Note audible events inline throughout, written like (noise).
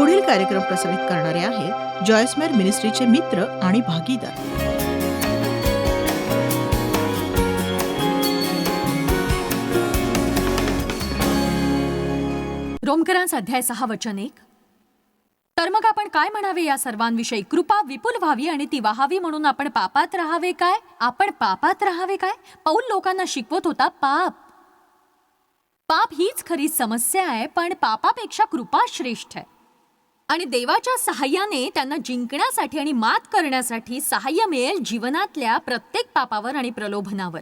पुढील कार्यक्रम प्रसारित करणारे आहे जॉयस्मेर मिनिस्ट्रीचे मित्र आणि भागीदार. रोमकरांस अध्याय सहा वचन एक. तर मग आपण काय म्हणावे या सर्वांविषयी? कृपा विपुल व्हावी आणि ती वाहावी म्हणून आपण पापात राहावे काय? आपण पापात राहावे काय? पौल लोकांना शिकवत होता पाप. पाप हीच खरी समस्या आहे पण पापापेक्षा कृपा श्रेष्ठ आहे. आणि देवाच्या सहाय्याने त्यांना जिंकण्यासाठी आणि मात करण्यासाठी सहाय्य मिळेल जीवनातल्या प्रत्येक पापावर आणि प्रलोभनावर.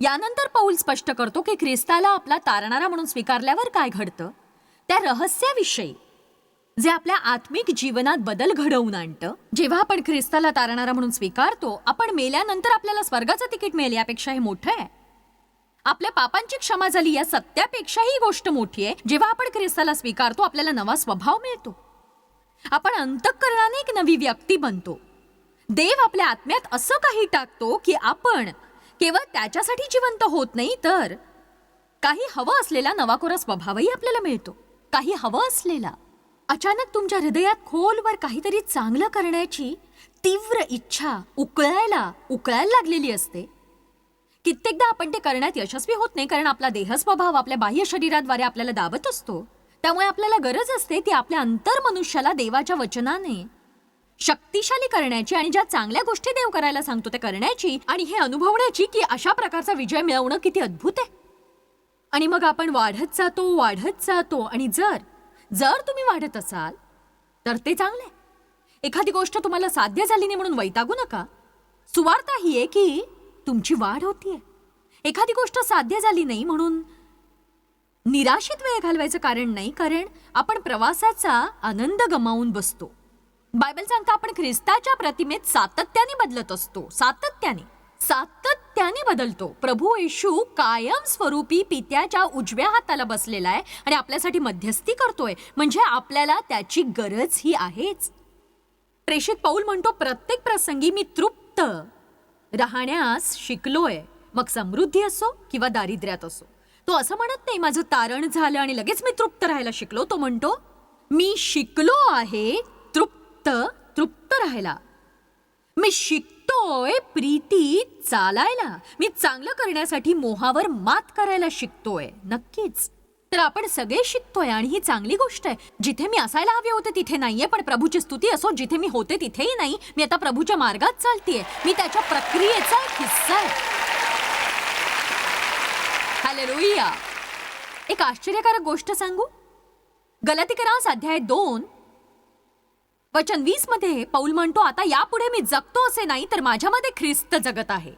यानंतर पौल स्पष्ट करतो की ख्रिस्ताला आपला तारणारा म्हणून स्वीकारल्यावर काय घडतं? त्या रहस्याविषयी. जे आपल्या आत्मिक जीवनात बदल घडवून आणतं. जेव्हा आपण ख्रिस्ताला तारणारा म्हणून स्वीकारतो आपण मेल्यानंतर आपल्याला स्वर्गाचं तिकीट मिळेल यापेक्षा हे मोठं आहे. आपल्या पापांची क्षमा झाली या सत्यापेक्षा ही गोष्ट मोठी आहे. जेव्हा आपण ख्रिस्ताला स्वीकारतो आपल्याला नवा स्वभाव मिळतो. आपण अंतःकरणाने एक नवी व्यक्ती बनतो. देव आपल्या आत्म्यात असं काही टाकतो की आपण केवळ त्याच्यासाठी जिवंत होत नाही तर काही हवं असलेला नवाकोरा स्वभावही आपल्याला मिळतो. काही हवं असलेला. अचानक तुमच्या हृदयात खोलवर काहीतरी चांगलं करण्याची तीव्र इच्छा उकळायला उकळायला लागलेली असते. कित्येकदा आपण ते करण्यात यशस्वी होत नाही कारण आपला देह स्वभाव आपल्या बाह्य शरीराद्वारे आपल्याला दाबत असतो. त्यामुळे आपल्याला गरज असते ती आपल्या अंतर मनुष्याला देवाच्या वचनाने. शक्तिशाली करण्याची आणि ज्या चांगल्या गोष्टी देव करायला सांगतो त्या करण्याची आणि हे अनुभवण्याची की अशा प्रकारचा विजय मिळवणं किती अद्भुत आहे. आणि मग आपण वाढत जातो वाढत जातो आणि जर जर तुम्ही वाढत असाल तर ते चांगले एखादी गोष्ट तुम्हाला साध्य झाली नाही म्हणून वैतागू नका. सुवार्ता ही आहे की तुमची वाढ होतीये. एखादी गोष्ट साध्य झाली नाही म्हणून निराशित वेळ घालवायचं कारण नाही कारण आपण प्रवासाचा आनंद गमावून बसतो. बायबल सांगता आपण ख्रिस्ताच्या प्रतिमेत सातत्याने बदलत असतो. सातत्याने सातत्याने बदलतो. प्रभू येशू कायम स्वरूपी पित्याच्या उजव्या हाताला बसलेला आहे आणि आपल्यासाठी मध्यस्थी करतोय. म्हणजे आपल्याला त्याची गरज ही आहेच. प्रेषित पौल म्हणतो प्रत्येक प्रसंगी मी तृप्त. राहण्यास शिकलोय. मग समृद्धी असो किंवा दारिद्र्यात असो. तो असं म्हणत नाही माझं तारण झालं आणि लगेच मी तृप्त राहायला शिकलो. तो म्हणतो मी शिकलो आहे तृप्त तृप्त राहायला. मी शिकतोय प्रीती चालायला. मी चांगलं करण्यासाठी मोहावर मात करायला शिकतोय. नक्कीच. तर आपण सगळे शिकतोय आणि ही चांगली गोष्ट आहे. जिथे मी असायला हवे होते तिथे नाहीये पण प्रभूची स्तुती असो जिथे मी होते तिथेही नाही. मी आता प्रभूच्या मार्गात चालतीये. मी त्याच्या प्रक्रियेचा एक हिस्सा आहे. हालेलुया एक आश्चर्यकारक गोष्ट सांगू? गलतीकरास अध्याय दोन वचन वीसमध्ये पौल म्हणतो आता यापुढे मी जगतो असे नाही तर माझ्यामध्ये ख्रिस्त जगत आहे.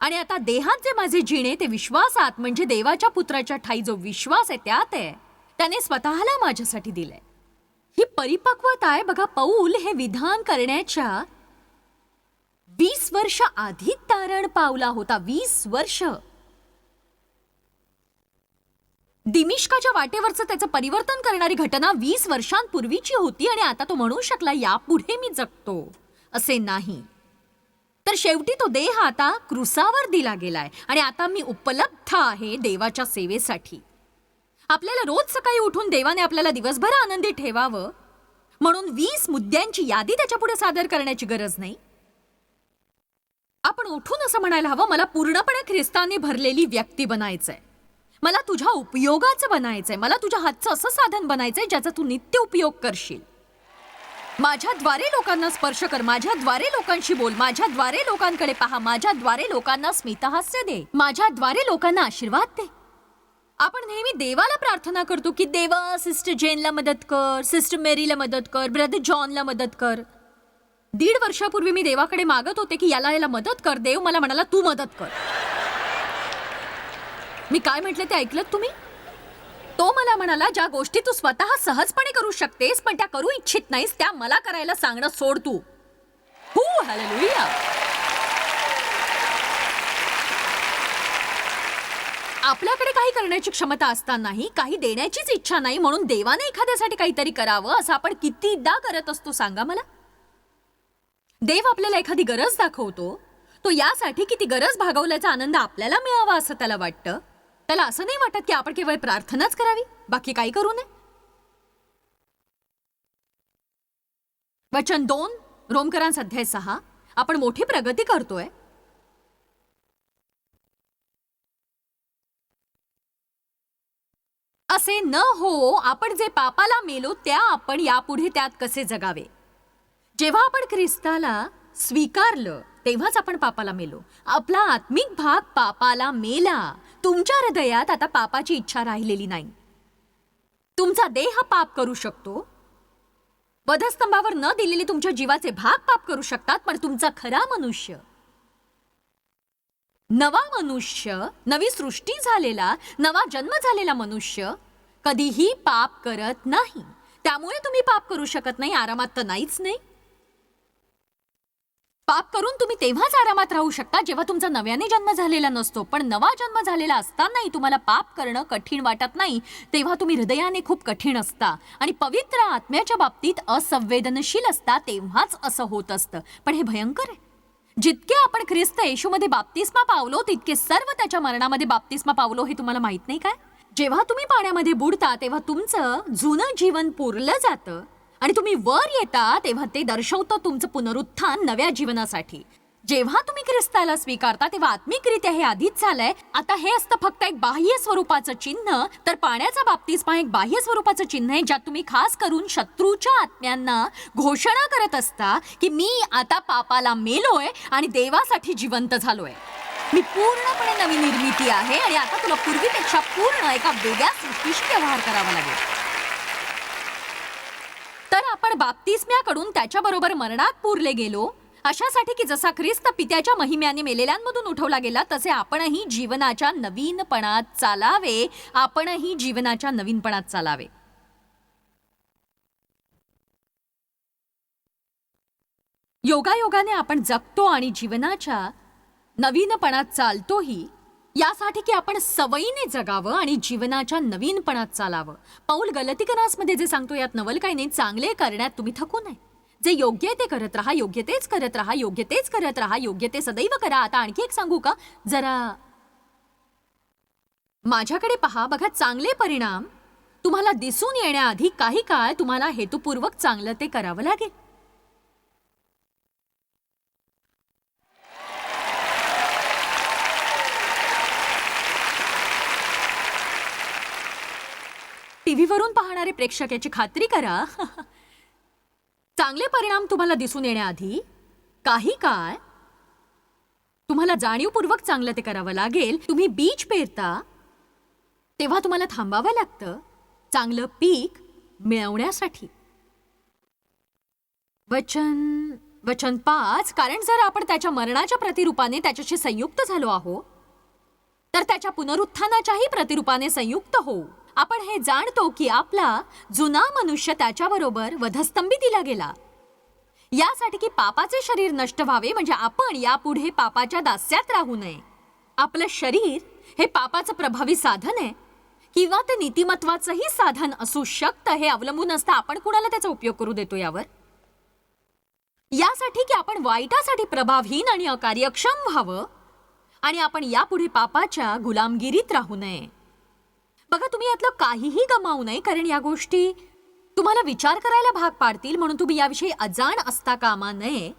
आणि आता देहात जे माझे जिणे ते विश्वासात म्हणजे देवाच्या पुत्राच्या ठाई जो विश्वास आहे त्यात आहे त्याने स्वतःला माझ्यासाठी दिलंय. ही परिपक्वता आहे बघा पौल हे विधान करण्याच्या वीस वर्ष आधी तारण पावला होता वीस वर्ष. दिमिष्काच्या वाटेवरचं त्याचं परिवर्तन करणारी घटना वीस वर्षांपूर्वीची होती आणि आता तो म्हणू शकला यापुढे मी जगतो. असे नाही. तर शेवटी तो देह आता क्रुसावर दिला गेलाय आणि आता मी उपलब्ध आहे देवाच्या सेवेसाठी. आपल्याला रोज सकाळी उठून देवाने आपल्याला दिवसभर आनंदी ठेवावं म्हणून वीस मुद्द्यांची यादी त्याच्यापुढे सादर करण्याची गरज नाही. आपण उठून असं म्हणायला हवं मला पूर्णपणे ख्रिस्ताने भरलेली व्यक्ती बनायचंय. मला तुझ्या उपयोगाचं बनायचंय. मला तुझ्या हातचं असं साधन बनायचंय ज्याचा तू नित्य उपयोग करशील. माझ्याद्वारे लोकांना स्पर्श कर. माझ्याद्वारे लोकांशी बोल. माझ्याद्वारे लोकांकडे पहा. माझ्याद्वारे लोकांना स्मितहास्य दे. माझ्याद्वारे लोकांना आशीर्वाद दे. आपण नेहमी देवाला प्रार्थना करतो की देवा सिस्टर जेनला मदत कर. सिस्टर मेरीला मदत कर. ब्रदर जॉनला मदत कर. दीड वर्षापूर्वी मी देवाकडे मागत होते की याला याला मदत कर. देव मला म्हणाला तू मदत कर. मी काय म्हटलं ते ऐकलं तुम्ही? तो मला म्हणाला ज्या गोष्टी तू स्वतः सहजपणे करू शकतेस पण त्या करू इच्छित नाहीस त्या मला करायला सांगणं सोड तू. हू हालेलुया आपल्याकडे काही करण्याची क्षमता असतानाही काही देण्याचीच इच्छा नाही म्हणून देवाने एखाद्यासाठी काहीतरी करावं असं आपण कितीदा करत असतो सांगा मला. देव आपल्याला एखादी गरज दाखवतो तो यासाठी की ती गरज भागवल्याचा आनंद आपल्याला मिळावा असं त्याला वाटतं. त्याला असं नाही वाटत की आपण केवळ प्रार्थनाच करावी? बाकी काही करू नये. वचन दोन रोमकरांस अध्याय सहा. आपण मोठी प्रगती करतोय. असे न हो आपण जे पापाला मेलो त्या आपण यापुढे त्यात कसे जगावे? जेव्हा आपण ख्रिस्ताला स्वीकारलं तेव्हाच आपण पापाला मेलो. आपला आत्मिक भाग पापाला मेला. तुमच्या हृदयात आता पापाची इच्छा राहिलेली नाही. तुमचा देह पाप करू शकतो. वधस्तंभावर न दिलेले तुमच्या जीवाचे भाग पाप करू शकतात पण तुमचा खरा मनुष्य नवा मनुष्य नवी सृष्टी झालेला नवा जन्म झालेला मनुष्य कधीही पाप करत नाही. त्यामुळे तुम्ही पाप करू शकत नाही आरामात तर नाहीच नाही? पाप करून तुम्ही तेव्हाच आरामात राहू शकता जेव्हा तुमचा नव्याने जन्म झालेला नसतो. पण नवा जन्म झालेला असतानाही तुम्हाला पाप करणं कठीण वाटत नाही तेव्हा तुम्ही हृदयाने खूप कठीण असता. आणि पवित्र आत्म्याच्या बाबतीत असंवेदनशील असता तेव्हाच असं होत असतं. पण हे भयंकर आहे. जितके आपण ख्रिस्त येशूमध्ये बाप्तिस्मा पावलो तितके सर्व त्याच्या मरणामध्ये बाप्तिस्मा पावलो हे तुम्हाला माहीत नाही काय? जेव्हा तुम्ही पाण्यामध्ये बुडता तेव्हा तुमचं जुनं जीवन पुरलं जातं. आणि तुम्ही वर येता तेव्हा ते दर्शवतं तुमचं पुनरुत्थान नव्या जीवनासाठी. जेव्हा तुम्ही ख्रिस्ताला स्वीकारता तेव्हा आत्मिकरित्या हे आधीच झालंय. आता हे असतं फक्त एक बाह्य स्वरूपाचं चिन्ह. तर पाण्याचा बाबतीस्मा एक बाह्य स्वरूपाचं चिन्ह आहे ज्यात तुम्ही खास करून शत्रूच्या आत्म्यांना घोषणा करत असता की मी आता पापाला मेलोय आणि देवासाठी जिवंत झालोय. मी पूर्णपणे नवी निर्मिती आहे आणि आता तुला पूर्वीपेक्षा पूर्ण एका वेगळ्या सृष्टीशी व्यवहार करावा लागेल. तर आपण बाप्तिस्म्याकडून त्याच्याबरोबर मरणात पुरले गेलो. अशासाठी की जसा ख्रिस्त पित्याच्या महिम्याने मेलेल्यांमधून उठवला गेला तसे आपणही जीवनाच्या नवीनपणात चालावे. आपणही जीवनाच्या नवीनपणात चालावे. योगायोगाने आपण जगतो आणि जीवनाच्या नवीनपणात चालतोही यासाठी की आपण सवयीने जगावं आणि जीवनाच्या नवीनपणात चालावं. पाऊल गलतिकनासमध्ये जे सांगतो यात नवल काही नाही चांगले करण्यात तुम्ही थकू नये. जे योग्य आहे ते करत राहा योग्य तेच करत राहा योग्य तेच करत राहा योग्य ते सदैव करा. आता आणखी एक सांगू का? जरा माझ्याकडे पहा बघा चांगले परिणाम तुम्हाला दिसून येण्याआधी काही काळ तुम्हाला हेतुपूर्वक चांगलं ते करावं लागेल. टीव्हीवरून पाहणारे प्रेक्षक याची खात्री करा. चांगले परिणाम तुम्हाला दिसून येण्याआधी काही काळ तुम्हाला जाणीवपूर्वक चांगलं ते करावं लागेल. तुम्ही बीज पेरता तेव्हा तुम्हाला थांबावं लागतं. चांगलं पीक मिळवण्यासाठी. वचन वचन पाच. कारण जर आपण त्याच्या मरणाच्या प्रतिरूपाने त्याच्याशी संयुक्त झालो आहोत तर त्याच्या पुनरुत्थानाच्याही प्रतिरूपाने संयुक्त होऊ. आपण हे जाणतो की आपला जुना मनुष्य त्याच्याबरोबर वधस्तंभी दिला गेला. यासाठी की पापाचे शरीर नष्ट व्हावे म्हणजे आपण यापुढे पापाच्या दास्यात राहू नये. आपलं शरीर हे पापाचं प्रभावी साधन आहे. किंवा ते नीतिमत्वाचंही साधन असू शकतं हे अवलंबून असतं. आपण कुणाला त्याचा उपयोग करू देतो यावर? यासाठी की आपण वाईटासाठी प्रभावहीन आणि अकार्यक्षम व्हावं आणि आपण यापुढे पापाच्या गुलामगिरीत राहू नये. बघा तुम्ही यातलं काहीही गमावू नये कारण या गोष्टी तुम्हाला विचार करायला भाग पाडतील म्हणून तुम्ही याविषयी अजाण असता कामा नये.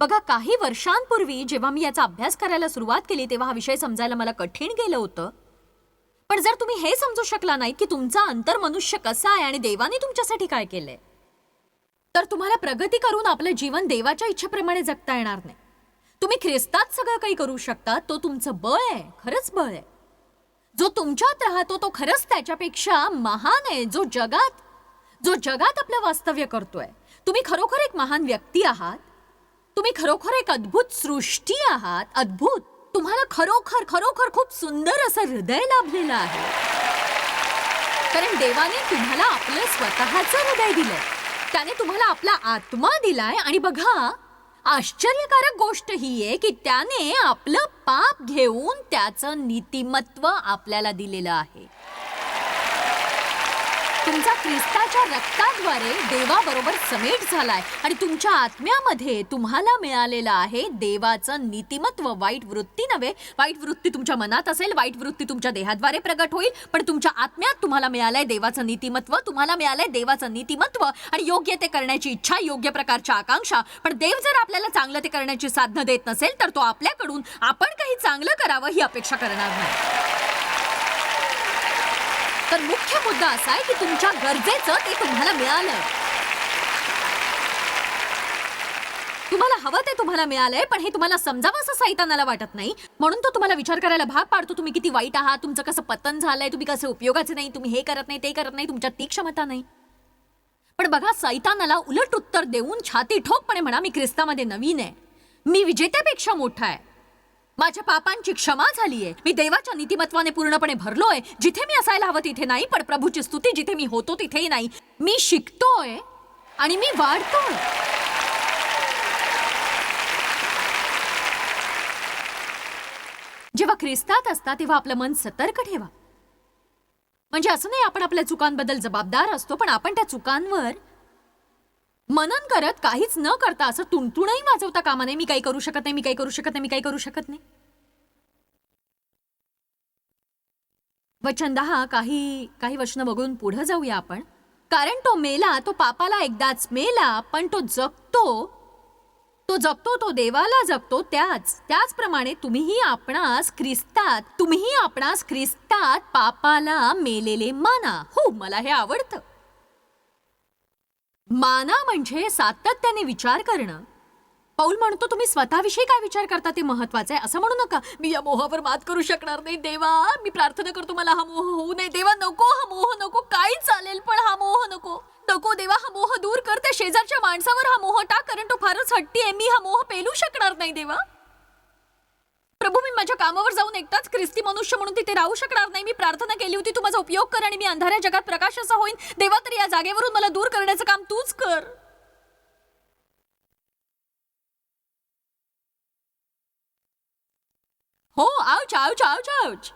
बघा काही वर्षांपूर्वी जेव्हा मी याचा अभ्यास करायला सुरुवात केली तेव्हा हा विषय समजायला मला कठीण गेलं होतं. पण जर तुम्ही हे समजू शकला नाही की तुमचा अंतर मनुष्य कसा आहे आणि देवाने तुमच्यासाठी काय केलंय तर तुम्हाला प्रगती करून आपलं जीवन देवाच्या इच्छेप्रमाणे जगता येणार नाही. तुम्ही ख्रिस्तात सगळं काही करू शकता तो तुमचं बळ आहे खरंच बळ आहे. जो तुमच्यात राहतो तो खरंच त्याच्यापेक्षा महान आहे जो जगात जो जगात आपलं वास्तव्य करतोय. तुम्ही खरोखर एक महान व्यक्ती आहात. तुम्ही खरोखर एक अद्भुत सृष्टी आहात. अद्भुत. तुम्हाला खरोखर खरोखर खूप सुंदर असं हृदय लाभलेलं आहे. कारण देवाने तुम्हाला आपलं स्वतःचं हृदय दिलंय. त्याने तुम्हाला आपला आत्मा दिलाय. आणि बघा आश्चर्यकारक गोष्ट ही आहे की त्याने आपलं पाप घेऊन त्याचं नीतिमत्व आपल्याला दिलेलं आहे. तुमचा ख्रिस्ताच्या रक्ताद्वारे देवाबरोबर समेट झालाय. आणि तुमच्या आत्म्यामध्ये तुम्हाला मिळालेलं आहे देवाचं नीतिमत्व. वाईट वृत्ती नव्हे. वाईट वृत्ती तुमच्या मनात असेल वाईट वृत्ती तुमच्या देहाद्वारे प्रगट होईल पण तुमच्या आत्म्यात तुम्हाला मिळालंय देवाचं नीतिमत्व तुम्हाला मिळालंय देवाचं नीतिमत्व आणि योग्य ते करण्याची इच्छा योग्य प्रकारच्या आकांक्षा. पण देव जर आपल्याला चांगलं ते करण्याची साधनं देत नसेल तर तो आपल्याकडून आपण काही चांगलं करावं ही अपेक्षा करणार नाही. तर मुख्य मुद्दा असा आहे की तुमच्या गरजेचं ते तुम्हाला मिळालं. तुम्हाला हवं ते तुम्हाला मिळालंय पण हे तुम्हाला समजावं असं सैतानाला वाटत नाही. म्हणून तो तुम्हाला विचार करायला भाग पाडतो तुम्ही किती वाईट आहात तुमचं कसं पतन झालंय तुम्ही कसं उपयोगाचे नाही तुम्ही हे करत नाही ते करत नाही तुमच्यात ती क्षमता नाही. पण बघा सैतानाला उलट उत्तर देऊन छाती ठोकपणे म्हणा मी ख्रिस्तामध्ये नवीन आहे. मी विजेत्यापेक्षा मोठा आहे. माझ्या पापांची क्षमा झालीये. मी देवाच्या नीतिमत्वाने पूर्णपणे भरलोय. जिथे मी असायला हवं तिथे नाही पण प्रभूची स्तुती जिथे मी होतो तिथेही नाही. मी शिकतोय आणि मी वाढतोय. जेव्हा ख्रिस्तात असता तेव्हा आपलं मन सतर्क ठेवा. म्हणजे असं नाही आपण आपल्या चुकांबद्दल जबाबदार असतो पण आपण त्या चुकांवर मनन करत काहीच न करता असं तुणतुणही वाजवता कामा नाही मी काही करू शकत नाही मी काही करू शकत नाही मी काही करू शकत नाही. वचन दहा काही काही वचनं बघून पुढे जाऊया आपण. कारण तो मेला तो पापाला एकदाच मेला पण तो जगतो. तो जगतो तो देवाला जगतो त्याच त्याचप्रमाणे तुम्हीही आपणास ख्रिस्तात तुम्हीही आपणास ख्रिस्तात पापाला मेलेले माना. हो मला हे आवडतं. माना म्हणजे सातत्याने विचार करणं. पाऊल म्हणतो तुम्ही स्वतःविषयी काय विचार करता? ते महत्वाचं आहे. असं म्हणू नका. मी या मोहावर मात करू शकणार नाही देवा. मी प्रार्थना करतो मला हा मोह होऊ नये. देवा नको हा मोह नको. काही चालेल पण हा मोह नको. नको देवा हा मोह दूर कर. त्या शेजारच्या माणसावर हा मोह टाक कारण तो फारच हट्टी आहे. मी हा मोह पेलू शकणार नाही देवा. प्रभू मी माझ्या कामावर जाऊन एकटाच ख्रिस्ती मनुष्य म्हणून तिथे राहू शकणार नाही. मी प्रार्थना केली होती तू माझा उपयोग कर आणि मी अंधाऱ्या जगात प्रकाशाचा होईन. देवा तर या जागेवरून मला दूर करण्याचं काम तूच कर. हो आउच आउच आउच आउच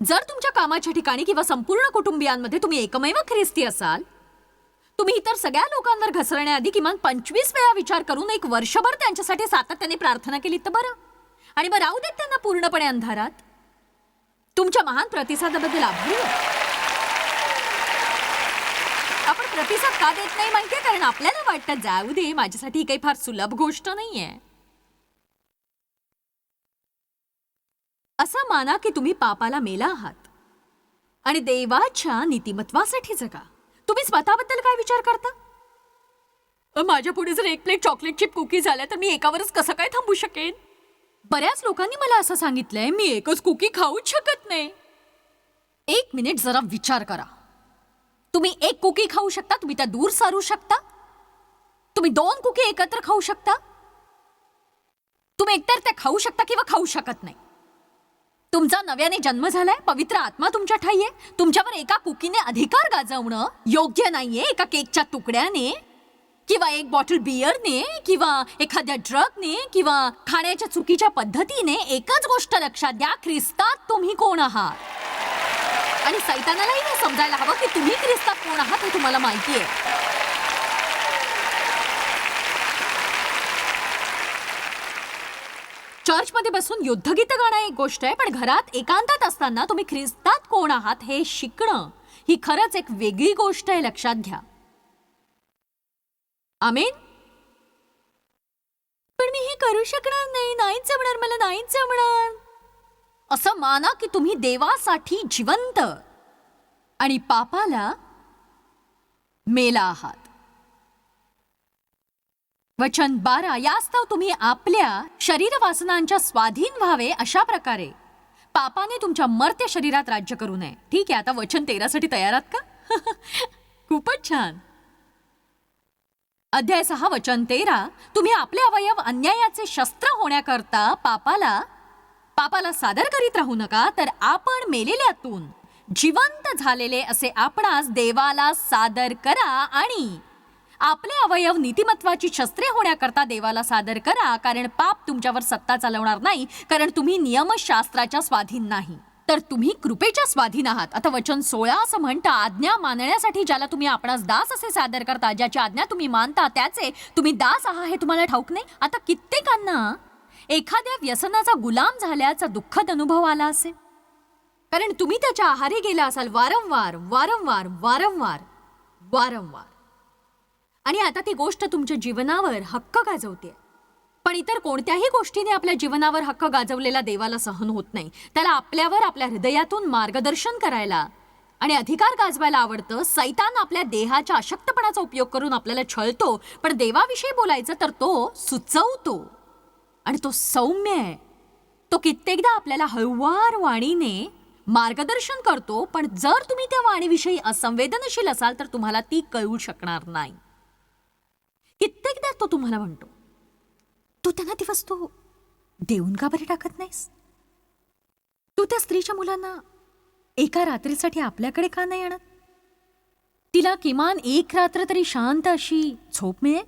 जर तुमच्या कामाच्या ठिकाणी किंवा संपूर्ण कुटुंबियांमध्ये तुम्ही एकमेव ख्रिस्ती असाल तुम्ही इतर सगळ्या लोकांवर घसरण्याआधी किमान पंचवीस वेळा विचार करून एक वर्षभर त्यांच्यासाठी सातत्याने प्रार्थना केली तर बरं. आणि मग राहू देत त्यांना पूर्णपणे अंधारात. तुमच्या महान प्रतिसादाबद्दल आभारी आपण प्रतिसाद का देत नाही माहितीये? कारण आपल्याला वाटतं जाऊ दे माझ्यासाठी ही काही फार सुलभ गोष्ट नाहीये. असं माना की तुम्ही पापाला मेला आहात. आणि देवाच्या नीतिमत्वासाठी जगा. तुम्ही स्वतःबद्दल काय विचार करता? माझ्या पुढे जर एक प्लेट चॉकलेट चिप कुकी झाल्या तर मी एकावरच कसं काय थांबू शकेन? बऱ्याच लोकांनी मला असं सांगितलंय मी एकच कुकी खाऊच शकत नाही. एक मिनिट जरा विचार करा. तुम्ही एक कुकी खाऊ शकता तुम्ही त्या दूर सारू शकता? तुम्ही दोन कुकी एकत्र खाऊ शकता? तुम्ही एकतर त्या खाऊ शकता किंवा खाऊ शकत नाही. तुमचा नव्याने जन्म झालाय पवित्र आत्मा तुमच्या ठाई आहे तुमच्यावर एका कुकीने अधिकार गाजवणं योग्य नाहीये एका केकच्या तुकड्याने किंवा एक बॉटल बियरने किंवा एखाद्या ड्रगने किंवा खाण्याच्या चुकीच्या पद्धतीने. एकच गोष्ट लक्षात द्या ख्रिस्तात तुम्ही कोण आहात? आणि सैतानालाही हे समजायला हवं की तुम्ही ख्रिस्तात कोण आहात हे तुम्हाला माहिती आहे चर्चमध्ये बसून युद्धगीत गाणं एक गोष्ट आहे पण घरात एकांतात असताना तुम्ही ख्रिस्तात कोण आहात हे शिकणं ही खरंच एक वेगळी गोष्ट आहे लक्षात घ्या. आमेन? पण मी हे करू शकणार नाही नाहीच जमणार मला नाहीच जमणार. असं माना की तुम्ही देवासाठी जिवंत आणि पापाला मेला आहात. वचन बारा यास्तव तुम्ही आपल्या शरीर वासनांच्या स्वाधीन व्हावे अशा प्रकारे. पापाने तुमच्या मर्त्य शरीरात राज्य करू नये. ठीक आहे आता वचन तेरासाठी तयार आहात का? (laughs) खूपच छान. अध्याय सहा वचन तेरा. तुम्ही आपले अवयव अन्यायाचे शस्त्र होण्याकरता पापाला पापाला सादर करीत राहू नका तर आपण मेलेल्यातून जिवंत झालेले असे आपणास देवाला सादर करा आणि आपले अवयव नीतिमत्वाची शस्त्रे होण्याकरता देवाला सादर करा कारण पाप तुमच्यावर सत्ता चालवणार नाही कारण तुम्ही नियमशास्त्राच्या स्वाधीन नाही. तर तुम्ही कृपेच्या स्वाधीन आहात. आता वचन सोळा असं म्हणता आज्ञा मानण्यासाठी ज्याला तुम्ही आपणास दास असे सादर करता ज्याची आज्ञा तुम्ही मानता त्याचे तुम्ही दास आहात हे तुम्हाला ठाऊक नाही? आता कित्येकांना एखाद्या व्यसनाचा गुलाम झाल्याचा दुःखद अनुभव आला असेल. कारण तुम्ही त्याच्या आहारी गेला असाल वारंवार वारंवार वारंवार वारंवार. आणि आता ती गोष्ट तुमच्या जीवनावर हक्क गाजवते. पण इतर कोणत्याही गोष्टीने आपल्या जीवनावर हक्क गाजवलेला देवाला सहन होत नाही. त्याला आपल्यावर आपल्या हृदयातून मार्गदर्शन करायला आणि अधिकार गाजवायला आवडतं. सैतान आपल्या देहाच्या अशक्तपणाचा उपयोग करून आपल्याला छळतो पण देवाविषयी बोलायचं तर तो सुचवतो. आणि तो सौम्य आहे. तो कित्येकदा आपल्याला हळुवार वाणीने मार्गदर्शन करतो पण जर तुम्ही त्या वाणीविषयी असंवेदनशील असाल तर तुम्हाला ती कळू शकणार नाही. कित्येकदा तो तुम्हाला म्हणतो. तू त्यांना ती वस्तू देऊन का बरे टाकत नाहीस? तू त्या स्त्रीच्या मुलांना एका रात्रीसाठी आपल्याकडे का नाही आणत? तिला किमान एक रात्र तरी शांत अशी झोप मिळेल?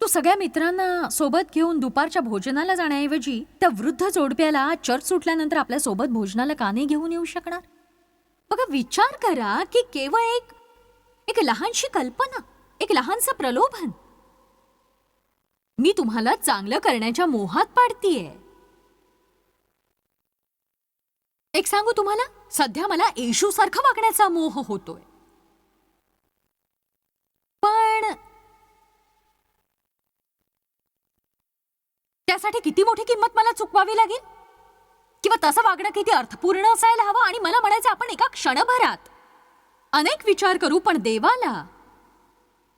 तू सगळ्या मित्रांना सोबत घेऊन दुपारच्या भोजनाला जाण्याऐवजी त्या वृद्ध जोडप्याला चर्च सुटल्यानंतर आपल्यासोबत भोजनाला का नाही घेऊन येऊ शकणार? बघा विचार करा की केवळ एक एक लहानशी कल्पना एक लहानसं प्रलोभन. मी तुम्हाला चांगलं करण्याच्या मोहात पाडतीये. एक सांगू तुम्हाला? सध्या मला येशू सारखं वागण्याचा मोह होतोय. पण त्यासाठी किती मोठी किंमत मला चुकवावी लागेल? किंवा तसं वागणं किती अर्थपूर्ण असायला हवं आणि मला म्हणायचं आपण एका क्षणभरात अनेक विचार करू पण देवाला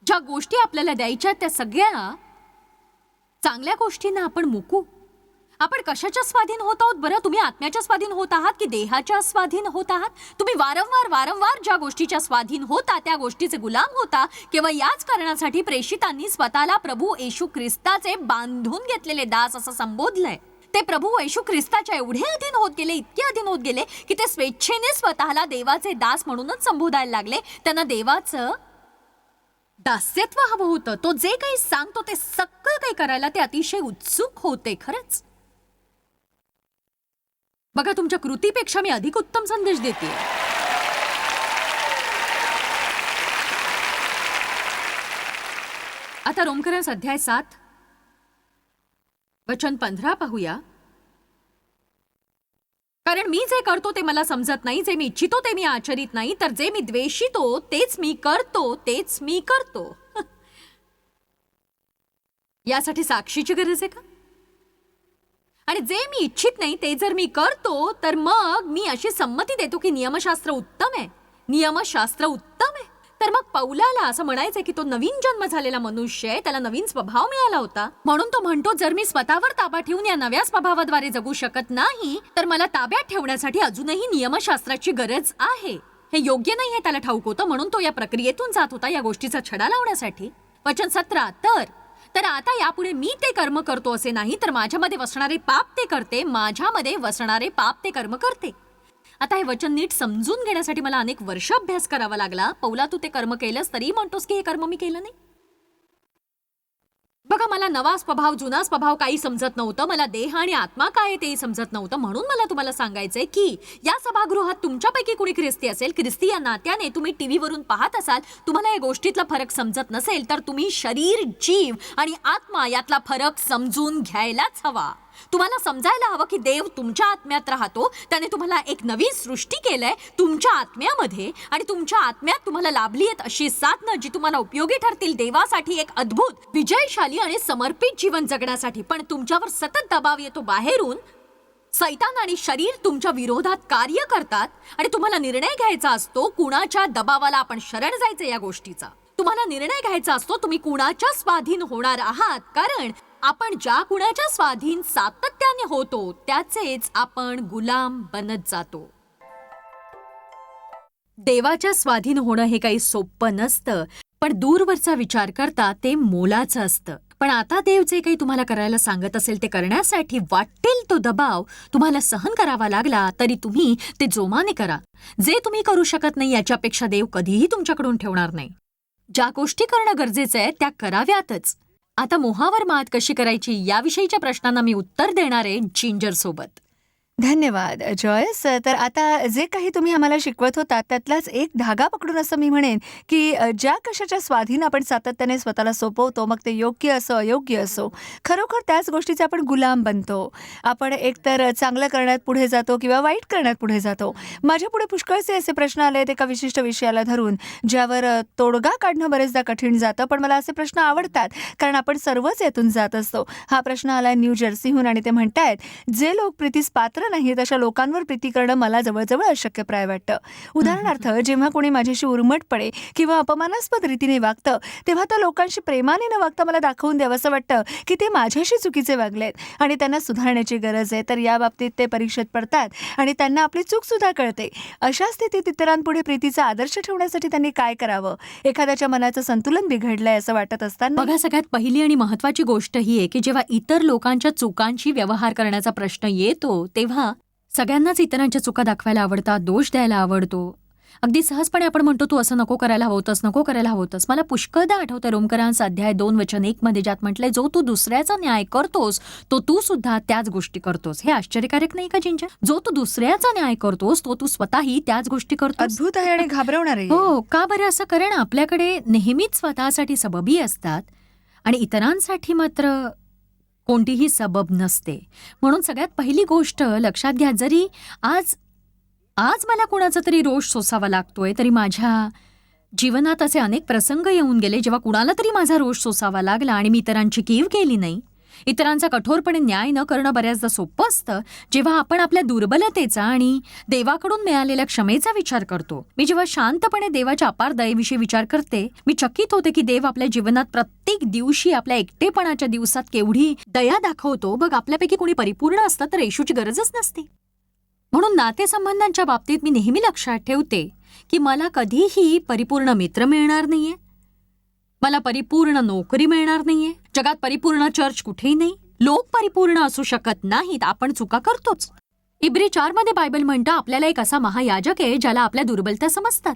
ज्या गोष्टी आपल्याला द्यायच्या त्या सगळ्या चांगल्या गोष्टींना आपण मुकू. आपण कशाच्या स्वाधीन होत आहोत बरं? तुम्ही आत्म्याच्या स्वाधीन होत आहात की देहाच्या स्वाधीन होत आहात? तुम्ही वारंवार वारंवार ज्या गोष्टीच्या स्वाधीन होता त्या गोष्टीचे गुलाम होता केवळ याच कारणासाठी प्रेषितांनी स्वतःला प्रभू येशू ख्रिस्ताचे बांधून घेतलेले दास असं संबोधलंय. ते प्रभू येशू ख्रिस्ताच्या एवढे अधीन होत गेले इतके अधीन होत गेले की ते स्वेच्छेने स्वतःला देवाचे दास म्हणूनच संबोधायला लागले. त्यांना देवाचं दास्यत्व हवं होतं. तो जे काही सांगतो ते सगळं काही करायला ते अतिशय उत्सुक होते खरंच. बघा तुमच्या कृतीपेक्षा मी अधिक उत्तम संदेश देते. आता रोमकरण अध्याय सात. वचन पंधरा पाहूया. कारण मी जे करतो ते मला समजत नाही जे मी इच्छितो ते मी आचरित नाही तर जे मी द्वेषितो तेच मी करतो तेच मी करतो. (laughs) यासाठी साक्षीची गरज आहे का? आणि जे मी इच्छित नाही ते जर मी करतो तर मग मी अशी संमती देतो की नियमशास्त्र उत्तम आहे. नियमशास्त्र उत्तम आहे. तर मग पौलाला असं म्हणायचंय की तो नवीन जन्म झालेला मनुष्य आहे त्याला नवीन स्वभाव मिळाला होता. म्हणून तो म्हणतो जर मी स्वतःवर ताबा ठेवून या नव्या स्वभावाद्वारे जगू शकत नाही तर मला ताब्यात ठेवण्यासाठी अजूनही नियमशास्त्राची गरज आहे. हे योग्य नाही हे त्याला ठाऊक होतं म्हणून तो या प्रक्रियेतून जात होता या गोष्टीचा छडा लावण्यासाठी. वचन सतरा तर तर आता यापुढे मी ते कर्म करतो असे नाही तर माझ्यामध्ये वसणारे पाप ते करते माझ्यामध्ये वसणारे पाप ते कर्म करते. आता हे वचन नीट समजून घेण्यासाठी मला अनेक वर्ष अभ्यास करावा लागला. पौला तू ते कर्म केलंस तरी म्हणतोस की हे कर्म मी केलं नाही? बघा मला नवा स्वभाव जुना स्वभाव काही समजत नव्हतं. मला देह आणि आत्मा काय आहे तेही समजत नव्हतं. म्हणून मला तुम्हाला सांगायचंय की या सभागृहात तुमच्यापैकी कुणी ख्रिस्ती असेल ख्रिस्ती या नात्याने तुम्ही टीव्हीवरून पाहत असाल तुम्हाला या गोष्टीतला फरक समजत नसेल तर तुम्ही शरीर जीव आणि आत्मा यातला फरक समजून घ्यायलाच हवा. तुम्हाला समजायला हवं की देव तुमच्या आत्म्यात राहतो त्याने तुम्हाला एक नवी सृष्टी केलंय तुमच्या आत्म्यामध्ये आणि तुमच्या आत्म्यात तुम्हाला लाभली आहेत अशी साधनं जी तुम्हाला उपयोगी ठरतील देवासाठी एक अद्भुत विजयशाली आणि समर्पित जीवन जगण्यासाठी. पण तुमच्यावर सतत दबाव येतो बाहेरून सैतान आणि शरीर तुमच्या विरोधात कार्य करतात आणि तुम्हाला निर्णय घ्यायचा असतो कुणाच्या दबावाला आपण शरण जायचं या गोष्टीचा. तुम्हाला निर्णय घ्यायचा असतो तुम्ही कुणाच्या स्वाधीन होणार आहात. कारण आपण ज्या कुणाच्या स्वाधीन सातत्याने होतो त्याचेच आपण गुलाम बनत जातो. देवाच्या स्वाधीन होणं हे काही सोपं नसतं पण दूरवरचा विचार करता ते मोलाचं असतं. पण आता देव जे काही तुम्हाला करायला सांगत असेल ते करण्यासाठी वाटेल तो दबाव तुम्हाला सहन करावा लागला तरी तुम्ही ते जोमाने करा. जे तुम्ही करू शकत नाही याच्यापेक्षा देव कधीही तुमच्याकडून ठेवणार नाही. ज्या गोष्टी करणं गरजेचं आहे त्या कराव्यातच. आता मोहावर मात कशी करायची? याविषयीच्या प्रश्नांना मी उत्तर देणार आहे जिंजर सोबत धन्यवाद जॉयस. तर आता जे काही तुम्ही आम्हाला शिकवत होता त्यातलाच एक धागा पकडून असं मी म्हणेन की ज्या कशाच्या स्वाधीन आपण सातत्याने स्वतःला सोपवतो मग ते योग्य असो अयोग्य असो खरोखर त्याच गोष्टीचे आपण गुलाम बनतो. आपण एकतर चांगलं करण्यात पुढे जातो किंवा वाईट करण्यात पुढे जातो. माझ्या पुढे पुष्कळचे असे प्रश्न आले आहेत एका विशिष्ट विषयाला धरून ज्यावर तोडगा काढणं बरेचदा कठीण जातं पण मला असे प्रश्न आवडतात कारण आपण सर्वच यातून जात असतो. हा प्रश्न आलाय न्यू जर्सीहून आणि ते म्हणतायत जे लोक प्रीतीस पात्र नाहीत अशा लोकांवर प्रीती करणं मला जवळजवळ अशक्यप्राय वाटतं. उदाहरणार्थ जेव्हा कोणी माझ्याशी उर्मटपणे किंवा अपमानास्पद रीतीने वागतं तेव्हा त्या लोकांशी प्रेमाने न वागता मला दाखवून द्यावंसं वाटतं की ते माझ्याशी चुकीचे वागलेत आणि त्यांना सुधारण्याची गरज आहे. तर या बाबतीत ते परीक्षेत पडतात आणि त्यांना आपली चूक सुद्धा कळते. अशा स्थितीत इतरांपुढे प्रीतीचा आदर्श ठेवण्यासाठी त्यांनी काय करावं? एखाद्याच्या मनाचं संतुलन बिघडलंय असं वाटत असताना? बघा सगळ्यात पहिली आणि महत्वाची गोष्ट ही आहे की जेव्हा इतर लोकांच्या चुकांशी व्यवहार करण्याचा प्रश्न येतो तेव्हा सगळ्यांनाच इतरांच्या चुका दाखवायला आवडतात दोष द्यायला आवडतो. अगदी सहजपणे आपण म्हणतो तू असं नको करायला हवतस नको करायला हवतस मला पुष्कळदा आठवतं रोमकरांचा अध्याय दोन वचन एक मध्ये ज्यात म्हटलंय जो तू दुसऱ्याचा न्याय करतोस तो तू सुद्धा त्याच गोष्टी करतोस. हे आश्चर्यकारक नाही का जिंजा जो तू दुसऱ्याचा न्याय करतोस तो तू स्वतःही त्याच गोष्टी करतोस? अद्भुत आहे आणि घाबरवणार आहे. हो का बरं असं? कारण आपल्याकडे नेहमीच स्वतःसाठी सबबी असतात आणि इतरांसाठी मात्र कोणतीही सबब नसते. म्हणून सगळ्यात पहिली गोष्ट लक्षात घ्या जरी आज आज मला कुणाचा तरी रोष सोसावा लागतोय तरी माझ्या जीवनात असे अनेक प्रसंग येऊन गेले जेव्हा कुणाला तरी माझा रोष सोसावा लागला आणि मी इतरांची कीव केली नाही. इतरांचा कठोरपणे न्याय न करणं बऱ्याचदा सोपं असतं. जेव्हा आपण आपल्या दुर्बलतेचा आणि देवाकडून मिळालेल्या क्षमेचा विचार करतो मी जेव्हा शांतपणे देवाच्या अपार दयेविषयी विचार करते मी चकित होते की देव आपल्या जीवनात प्रत्येक दिवशी आपल्या एकटेपणाच्या दिवसात केवढी दया दाखवतो. बघ आपल्यापैकी कोणी परिपूर्ण असतं तर येशूची गरजच नसते. म्हणून नातेसंबंधांच्या बाबतीत मी नेहमी लक्षात ठेवते की मला कधीही परिपूर्ण मित्र मिळणार नाहीये. मला परिपूर्ण नोकरी मिळणार नाहीये. जगात परिपूर्ण चर्च कुठेही नाही. लोक परिपूर्ण असू शकत नाहीत. आपण चुका करतोच. इब्री चारमध्ये बायबल म्हणतं आपल्याला एक असा महायाजक आहे ज्याला आपल्या दुर्बलता समजतात.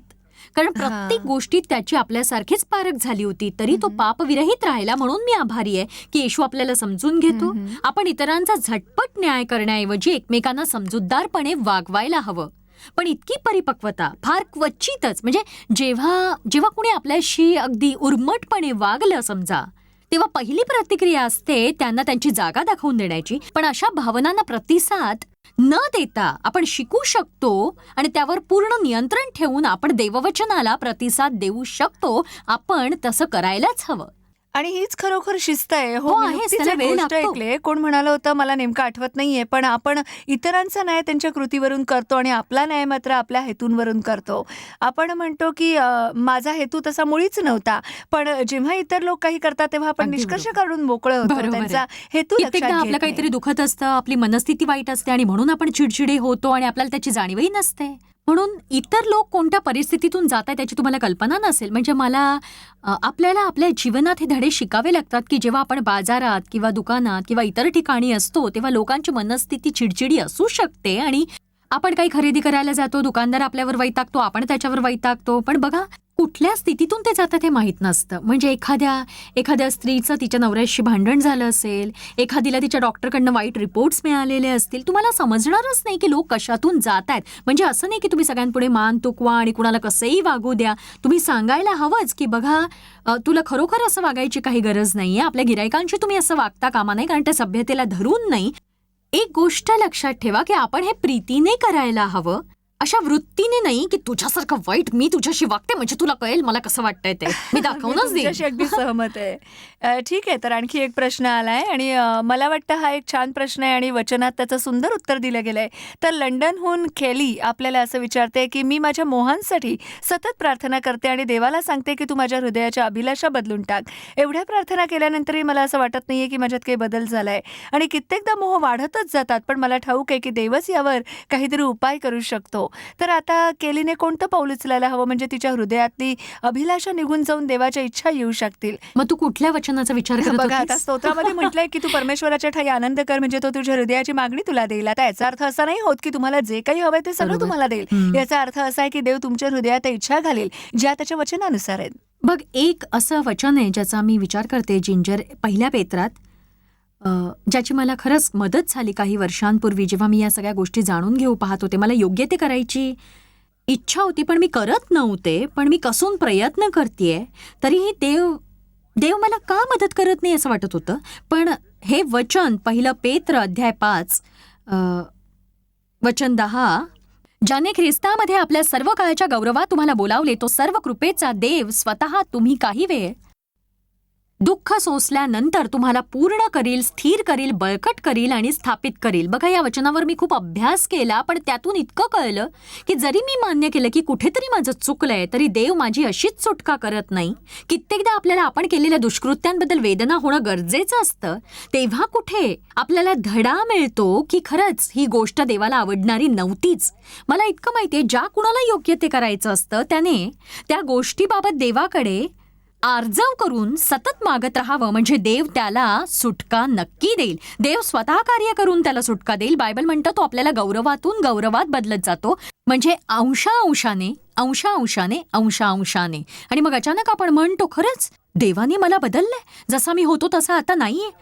कारण. प्रत्येक गोष्टीत त्याची आपल्यासारखीच पारख झाली होती. तरी तो हम्म. पापविरहित राहिला म्हणून मी आभारी आहे की येशू आपल्याला समजून घेतो. आपण इतरांचा झटपट न्याय करण्याऐवजी एकमेकांना समजूतदारपणे वागवायला हवं. पण इतकी परिपक्वता फार क्वचितच. म्हणजे जेव्हा जेव्हा कुणी आपल्याशी अगदी उर्मटपणे वागलं समजा तेव्हा पहिली प्रतिक्रिया असते त्यांना त्यांची जागा दाखवून देण्याची. पण अशा भावनांना प्रतिसाद न देता आपण शिकू शकतो आणि त्यावर पूर्ण नियंत्रण ठेवून आपण देववचनाला प्रतिसाद देऊ शकतो आपण तसं करायलाच हवं. आणि हीच खरोखर शिस्त आहे हो, हो मी आहेच. नुकतीच त्याला एक वेळ गोष्ट लागतो. ऐकले कोण म्हणालं होतं मला नेमकं आठवत नाहीये पण आपण इतरांचा न्याय त्यांच्या कृतीवरून करतो आणि आपला न्याय मात्र आपल्या हेतूंवरून करतो आपण म्हणतो की अ, माझा हेतू तसा मुळीच नव्हता पण जेव्हा इतर लोक काही करतात तेव्हा आपण अगदी निष्कर्ष बरोबर. काढून मोकळे होतो बरोबर आहे. त्यांचा हेतू लक्षात कित्येकदा घेत आपलं नाही. काहीतरी दुखत असतं आपली मनस्थिती वाईट असते आणि म्हणून आपण चिडचिडे होतो आणि आपल्याला त्याची जाणीवही नसते म्हणून इतर लोक कोणत्या परिस्थितीतून जात आहेत त्याची तुम्हाला कल्पना नसेल. म्हणजे मला अ, आपल्याला आपल्या जीवनात हे धडे शिकावे लागतात की जेव्हा आपण बाजारात किंवा दुकानात किंवा इतर ठिकाणी असतो तेव्हा लोकांची मनस्थिती चिडचिडी असू शकते आणि आपण काही खरेदी करायला जातो दुकानदार आपल्यावर वैतागतो आपण त्याच्यावर वैतागतो. पण बघा कुठल्या स्थितीतून ते जातात हे माहीत नसतं. म्हणजे एखाद्या एखाद्या स्त्रीचं तिच्या नवऱ्याशी भांडण झालं असेल एखादीला तिच्या डॉक्टरकडनं वाईट रिपोर्ट्स मिळालेले असतील तुम्हाला समजणारच नाही की लोक कशातून जात आहेत म्हणजे असं नाही की तुम्ही सगळ्यांपुढे मान तुकवा आणि कुणाला कसंही वागू द्या. तुम्ही सांगायला हवंच की बघा तुला खरोखर असं वागायची काही गरज नाहीये. आपल्या गिरायकांशी तुम्ही असं वागता कामा नाही कारण त्या सभ्यतेला धरून नाही. एक गोष्ट लक्षात ठेवा की आपण हे प्रीतीने करायला हवं. अशा वृत्तीने नाही की तुझ्यासारखं वाईट मी तुझ्याशी वागते म्हणजे तुला कळेल मला कसं वाटतंय ते. मी (laughs) दाखवूनच देईन. अगदी सहमत आहे. अ, ठीक आहे तर आणखी एक प्रश्न आलाय आणि अ, मला वाटतं हा एक छान प्रश्न आहे आणि वचनात त्याचं सुंदर उत्तर दिलं गेलंय. तर लंडनहून खेली आपल्याला असं विचारते की मी माझ्या मोहांसाठी सतत प्रार्थना करते आणि देवाला सांगते की तू माझ्या हृदयाच्या अभिलाषा बदलून टाक. एवढ्या प्रार्थना केल्यानंतरही मला असं वाटत नाहीये की माझ्यात काही बदल झालाय. आणि कित्येकदा मोह वाढतच जातात पण मला ठाऊक आहे की देवच यावर काहीतरी उपाय करू शकतो. तर आता केलीने कोणतं पाऊल उचलायला हवं म्हणजे तिच्या हृदयातली अभिलाषा निघून जाऊन देवाच्या इच्छा येऊ शकतील मग तू कुठल्या वचनाचा विचार करत बघा आता? स्तोत्रामध्ये म्हटलंय की तू परमेश्वराच्या ठाई आनंद कर म्हणजे तो तुझ्या हृदयाची मागणी तुला देईल आता याचा अर्थ असा नाही होत की तुम्हाला जे काही हवंय ते सगळं. तुम्हाला देईल. याचा अर्थ असा आहे की देव तुमच्या हृदयात इच्छा घालेल ज्या त्याच्या वचनानुसार आहेत बघ एक असं वचन आहे ज्याचा मी विचार करते जिंजर पहिल्या पेत्रात ज्याची मला खरंच मदत झाली काही वर्षांपूर्वी जेव्हा मी या सगळ्या गोष्टी जाणून घेऊ पाहत होते. मला योग्य ते करायची इच्छा होती पण मी करत नव्हते. पण मी कसून प्रयत्न करतेय तरीही देव देव मला का मदत करत नाही असं वाटत होतं. पण हे वचन पहिलं पेत्र अध्याय पाच वचन दहा ज्याने ख्रिस्तामध्ये आपल्या सर्व काळाच्या गौरवात तुम्हाला बोलावले तो सर्व कृपेचा देव स्वतः तुम्ही काही वेळ दुःख सोसल्यानंतर तुम्हाला पूर्ण करील स्थिर करील बळकट करील आणि स्थापित करील. बघा या वचनावर मी खूप अभ्यास केला पण त्यातून इतकं कळलं की जरी मी मान्य केलं की कुठेतरी माझं चुकलंय तरी देव माझी अशीच सुटका करत नाही. कित्येकदा आपल्याला आपण केलेल्या दुष्कृत्यांबद्दल वेदना होणं गरजेचं असतं. तेव्हा कुठे आपल्याला धडा मिळतो की खरंच ही गोष्ट देवाला आवडणारी नव्हतीच. मला इतकं माहितीये ज्या कुणाला योग्य ते करायचं असतं त्याने त्या गोष्टीबाबत देवाकडे आर्जव करून सतत मागत राहावं. म्हणजे देव त्याला सुटका नक्की देईल. देव स्वतः कार्य करून त्याला सुटका देईल. बायबल म्हणतं तो आपल्याला गौरवातून गौरवात बदलत जातो. म्हणजे अंशा अंशाने अंशा अंशाने अंशा अंशाने. आणि मग अचानक आपण म्हणतो खरंच देवाने मला बदललंय. जसा मी होतो तसा आता नाहीये.